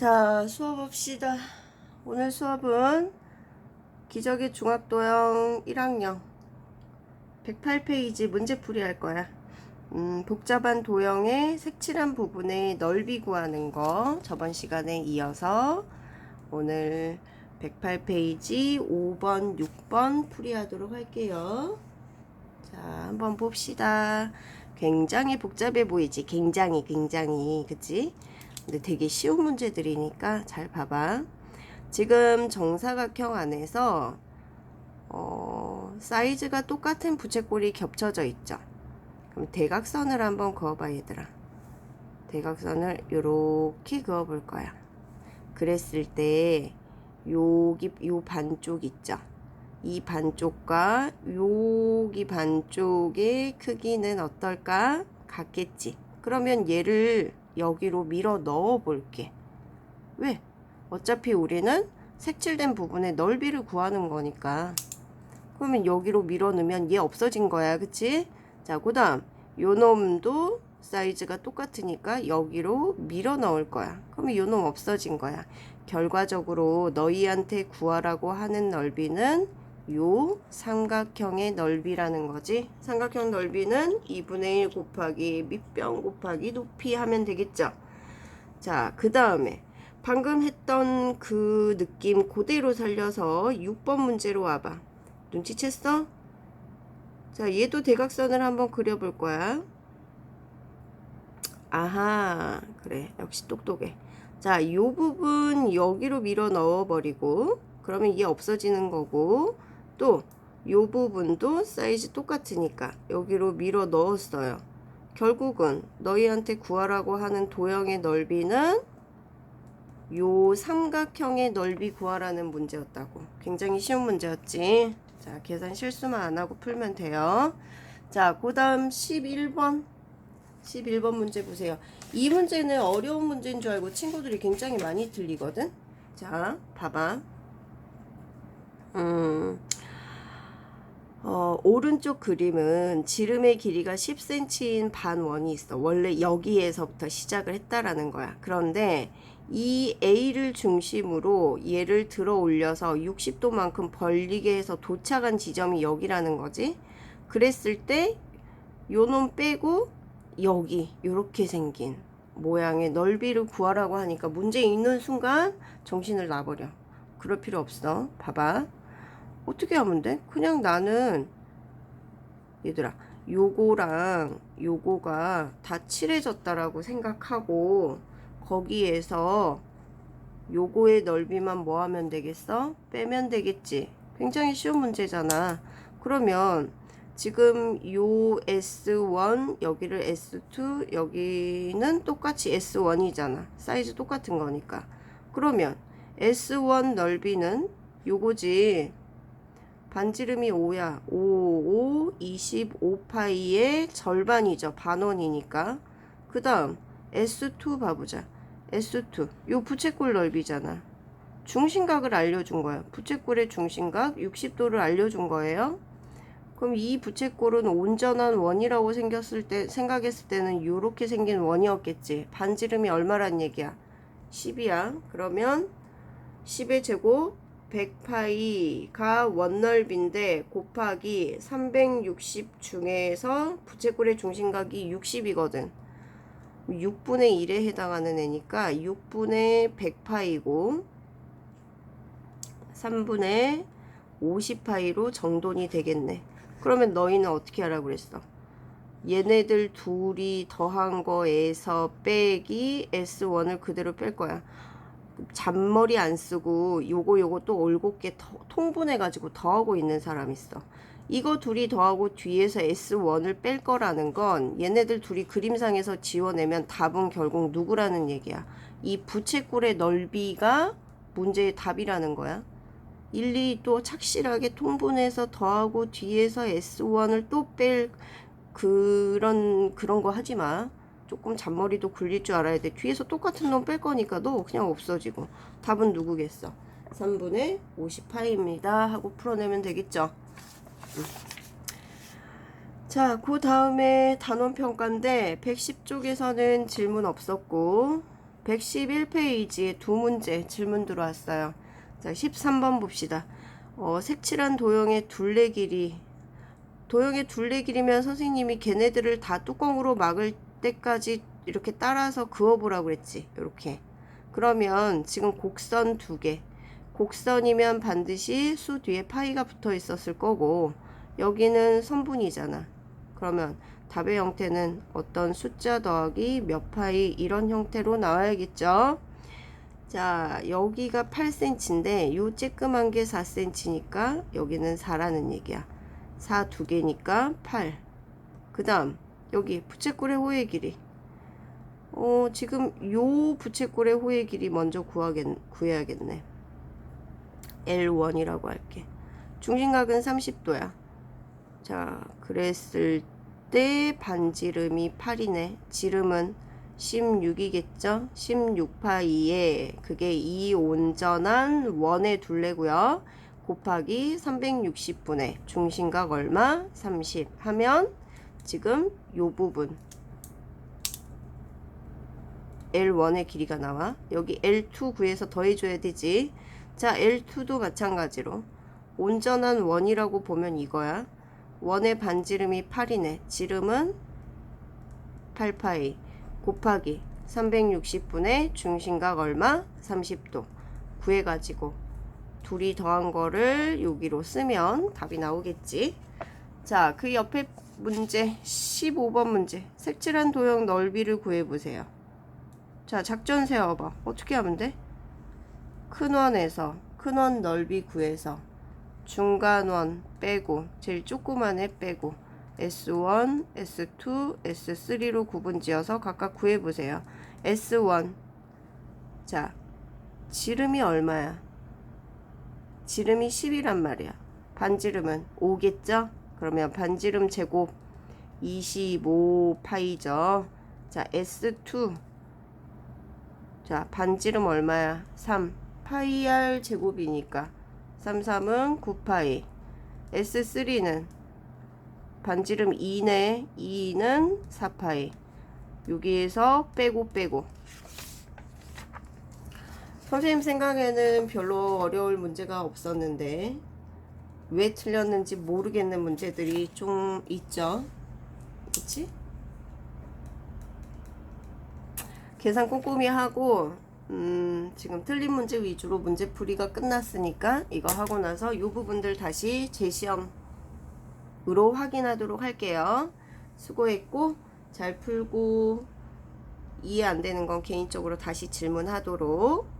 자, 수업합시다. 오늘 수업은 기적의 중학도형 1학년 108페이지 문제 풀이 할 거야. 음, 복잡한 도형의 색칠한 부분의 넓이 구하는 거 저번 시간에 이어서 오늘 108페이지 5번, 6번 풀이하도록 할게요. 자, 한번 봅시다. 굉장히 복잡해 보이지? 굉장히, 굉장히. 그치? 근데 되게 쉬운 문제들이니까 잘 봐봐. 지금 정사각형 안에서 어, 사이즈가 똑같은 부채꼴이 겹쳐져 있죠. 그럼 대각선을 한번 그어봐 얘들아. 대각선을 이렇게 그어볼 거야. 그랬을 때 여기 요 반쪽 있죠. 이 반쪽과 여기 반쪽의 크기는 어떨까? 같겠지. 그러면 얘를 여기로 밀어 넣어 볼게. 왜? 어차피 우리는 색칠된 부분의 넓이를 구하는 거니까. 그러면 여기로 밀어 넣으면 얘 없어진 거야. 그치? 자, 그 다음. 요 놈도 사이즈가 똑같으니까 여기로 밀어 넣을 거야. 그러면 요 놈 없어진 거야. 결과적으로 너희한테 구하라고 하는 넓이는 요 삼각형의 넓이라는 거지. 삼각형 넓이는 2분의 1 곱하기 밑변 곱하기 높이 하면 되겠죠. 자, 그 다음에 방금 했던 그 느낌 그대로 살려서 6번 문제로 와봐. 눈치챘어? 자, 얘도 대각선을 한번 그려볼 거야. 아하, 그래. 역시 똑똑해. 자, 요 부분 여기로 밀어 넣어버리고, 그러면 얘 없어지는 거고, 또, 요 부분도 사이즈 똑같으니까 여기로 밀어 넣었어요. 결국은 너희한테 구하라고 하는 도형의 넓이는 요 삼각형의 넓이 구하라는 문제였다고. 굉장히 쉬운 문제였지. 자, 계산 실수만 안 하고 풀면 돼요. 자, 그 다음 11번. 11번 문제 보세요. 이 문제는 어려운 문제인 줄 알고 친구들이 굉장히 많이 틀리거든. 자, 봐봐. 음, 어, 오른쪽 그림은 지름의 길이가 10cm인 반원이 있어. 원래 여기에서부터 시작을 했다라는 거야. 그런데 이 A를 중심으로 얘를 들어 올려서 60도만큼 벌리게 해서 도착한 지점이 여기라는 거지. 그랬을 때 요놈 빼고 여기 요렇게 생긴 모양의 넓이를 구하라고 하니까 문제 있는 순간 정신을 놔버려. 그럴 필요 없어. 봐봐. 어떻게 하면 돼? 그냥 나는 얘들아 요거랑 요거가 다 칠해졌다라고 생각하고 거기에서 요거의 넓이만 뭐 하면 되겠어? 빼면 되겠지. 굉장히 쉬운 문제잖아. 그러면 지금 요 S1 여기를 S2 여기는 똑같이 S1이잖아. 사이즈 똑같은 거니까. 그러면 S1 넓이는 요거지. 반지름이 5야. 5, 5, 25파이의 절반이죠. 반원이니까. 그 다음 S2 봐보자. S2. 요 부채꼴 넓이잖아. 중심각을 알려준 거야. 부채꼴의 중심각 60도를 알려준 거예요. 그럼 이 부채꼴은 온전한 원이라고 생겼을 때 생각했을 때는 요렇게 생긴 원이었겠지. 반지름이 얼마란 얘기야? 10이야. 그러면 10의 제곱 100파이가 원넓인데 곱하기 360 중에서 부채꼴의 중심각이 60이거든. 6분의 1에 해당하는 애니까 6분의 100파이고 3분의 50파이로 정돈이 되겠네. 그러면 너희는 어떻게 하라고 그랬어? 얘네들 둘이 더한 거에서 빼기 S1을 그대로 뺄 거야. 잔머리 안 쓰고 요거 요거 또 올곧게 통분해 가지고 더하고 있는 사람 있어. 이거 둘이 더하고 뒤에서 S1을 뺄 거라는 건 얘네들 둘이 그림상에서 지워내면 답은 결국 누구라는 얘기야. 이 부채꼴의 넓이가 문제의 답이라는 거야. 일일이 또 착실하게 통분해서 더하고 뒤에서 S1을 또 뺄 그런 그런 거 하지 마. 조금 잔머리도 굴릴 줄 알아야 돼. 뒤에서 똑같은 놈 뺄 거니까 너 그냥 없어지고. 답은 누구겠어? 3분의 50파입니다. 하고 풀어내면 되겠죠. 음. 자, 그 다음에 단원 평가인데 110쪽에서는 질문 없었고 111페이지에 두 문제 질문 들어왔어요. 자, 13번 봅시다. 어, 색칠한 도형의 둘레 길이. 도형의 둘레 길이면 선생님이 걔네들을 다 뚜껑으로 막을 때까지 이렇게 따라서 그어보라고 그랬지. 이렇게. 그러면 지금 곡선 두 개. 곡선이면 반드시 수 뒤에 파이가 붙어 있었을 거고, 여기는 선분이잖아. 그러면 답의 형태는 어떤 숫자 더하기 몇 파이 이런 형태로 나와야겠죠. 자, 여기가 8cm인데 요 쬐끄만 게 4cm니까 여기는 4라는 얘기야. 4 두 개니까 8. 그 다음 여기 부채꼴의 호의 길이. 어, 지금 요 부채꼴의 호의 길이 먼저 구하겠, 구해야겠네. L1이라고 할게. 중심각은 30도야. 자, 그랬을 때 반지름이 8이네. 지름은 16이겠죠? 16파이에 그게 2 온전한 원의 둘레고요. 곱하기 360분의 중심각 얼마? 30 하면 지금 요 부분 L1의 길이가 나와. 여기 L2 구해서 더해줘야 되지. 자, L2도 마찬가지로 온전한 원이라고 보면 이거야. 원의 반지름이 8이네. 지름은 8파이 곱하기 360분의 중심각 얼마? 30도 구해가지고 둘이 더한 거를 여기로 쓰면 답이 나오겠지. 자, 그 옆에 문제 15번 문제 색칠한 도형 넓이를 구해보세요. 자, 작전 세워봐. 어떻게 하면 돼? 큰 원에서 큰 원 넓이 구해서 중간 원 빼고 제일 조그만 애 빼고 S1, S2, S3로 구분 지어서 각각 구해 보세요. S1 자 지름이 얼마야? 지름이 10이란 말이야. 반지름은 5겠죠? 그러면 반지름 제곱 25파이죠. 자 S2 자 반지름 얼마야? 3 파이 R 제곱이니까 3, 3은 9파이. S3는 반지름 2네. 2는 4파이. 여기에서 빼고 빼고. 선생님 생각에는 별로 어려울 문제가 없었는데 왜 틀렸는지 모르겠는 문제들이 좀 있죠. 그치? 계산 꼼꼼히 하고 음, 지금 틀린 문제 위주로 문제풀이가 끝났으니까 이거 하고 나서 이 부분들 다시 재시험으로 확인하도록 할게요. 수고했고 잘 풀고 이해 안 되는 건 개인적으로 다시 질문하도록